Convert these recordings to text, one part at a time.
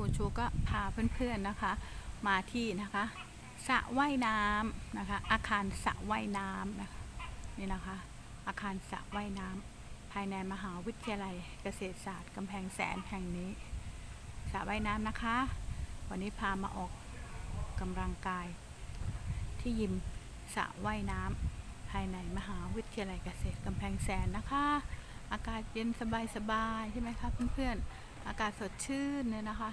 รูชูก็พาเพื่อนๆนะคะ มาที่นะคะสระว่ายน้ำนะคะ อาคารสระว่ายน้ำนะคะนี่นะคะ อาคารสระว่ายน้ำภายในมหาวิทยาลัยเกษตรศาสตร์กำแพงแสนแห่งนี้สระว่ายน้ำนะคะ วันนี้พามาออกกำลังกาย ที่ยิมสระว่ายน้ำภายในมหาวิทยาลัยเกษตรกำแพงแสนนะคะ อากาศเย็นสบายๆใช่ไหมคะเพื่อนๆอากาศสดชื่นเลยนะคะ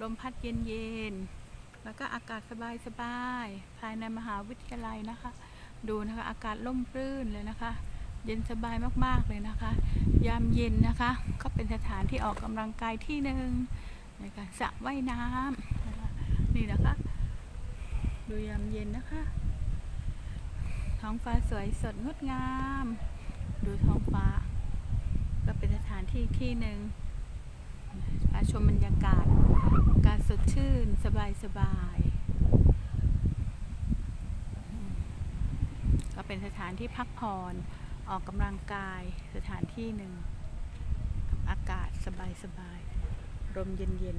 ลมพัดเย็นๆแล้วก็อากาศสบายๆภายในมหาวิทยาลัยนะคะ ดูนะคะอากาศร่มรื่นเลยนะคะ เย็นสบายมากๆเลยนะคะ ยามเย็นนะคะ ก็เป็นสถานที่ออกกำลังกายที่หนึ่งในการสระว่ายน้ำนะคะนี่นะคะ ดูยามเย็นนะคะ ท้องฟ้าสวยสดงดงาม ดูท้องฟ้า ก็เป็นสถานที่ที่หนึ่ง พาชมบรรยากาศ กาศสดชื่นสบายสบาย ก็เป็นสถานที่พักผ่อนออกกำลังกายสถานที่หนึ่ง อากาศสบายสบายลมเย็นเย็น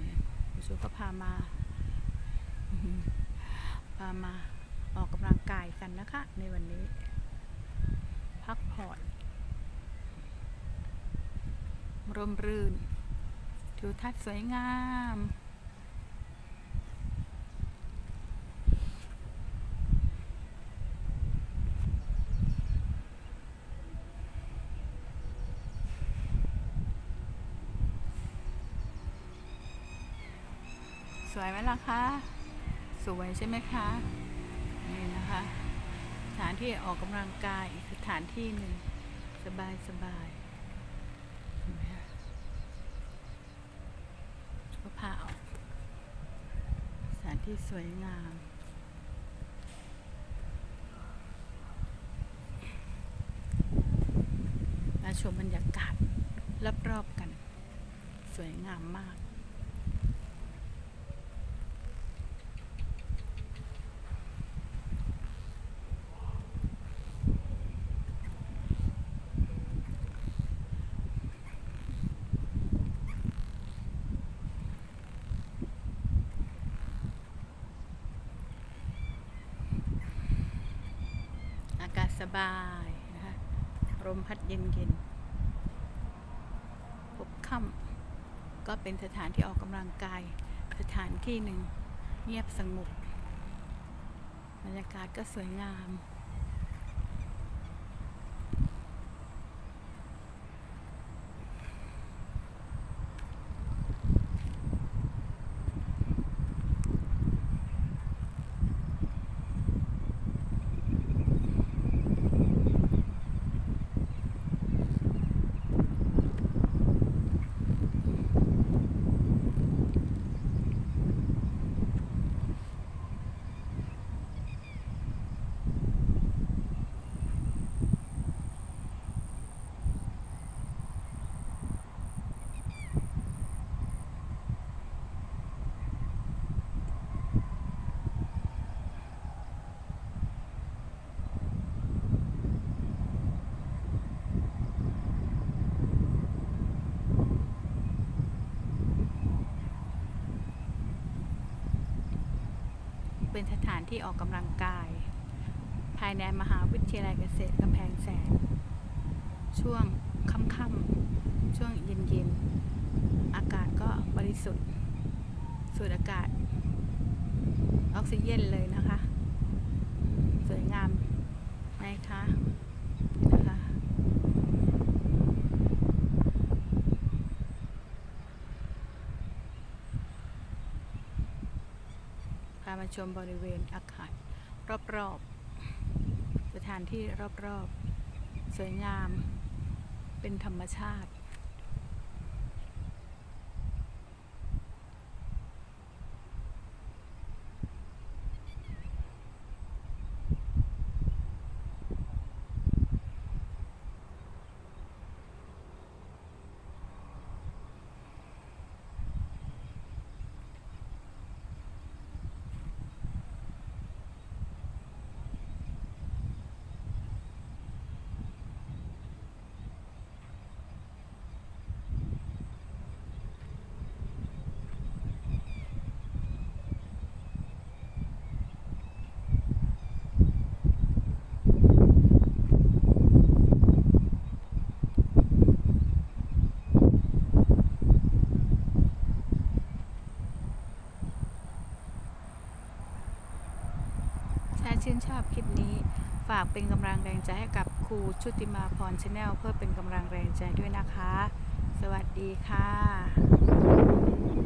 นี่ยคุณชูก็พามา พามาออกกำลังกายกันนะคะ ในวันนี้ พักผ่อน ร่มรื่นทิวทัศน์สวยงาม สวยไหมล่ะคะ สวยใช่ไหมคะ นี่นะคะ สถานที่ออกกำลังกายอีกสถานที่หนึ่ง สบายสบายเห็นไหมคะก็พาสถานที่สวยงาม มาชมบรรยากาศรอบๆกัน สวยงามมาก บายนะคะลมพัดเย็นเย็นๆพบค่ำก็เป็นสถานที่ออกกำลังกาย สถานที่หนึ่ง เงียบสงบบรรยากาศก็สวยงาม เป็นสถานที่ออกกำลังกาย ภายในมหาวิทยาลัยเกษตรกำแพงแสน ช่วงค่ำๆช่วงเย็นๆ อากาศก็บริสุทธิ์สูดอากาศ ออกซิเจนเลยนะคะ สวยงามนะคะนะคะ พา มาชมบริเวณอาคารรอบๆสถานที่รอบๆ สวยงาม เป็นธรรมชาติ ถ้าชื่นชอบคลิปนี้ ฝากเป็นกำลังแรงใจให้กับครูชุติมาพรชาแนลเพื่อเป็นกำลังแรงใจด้วยนะคะ สวัสดีค่ะ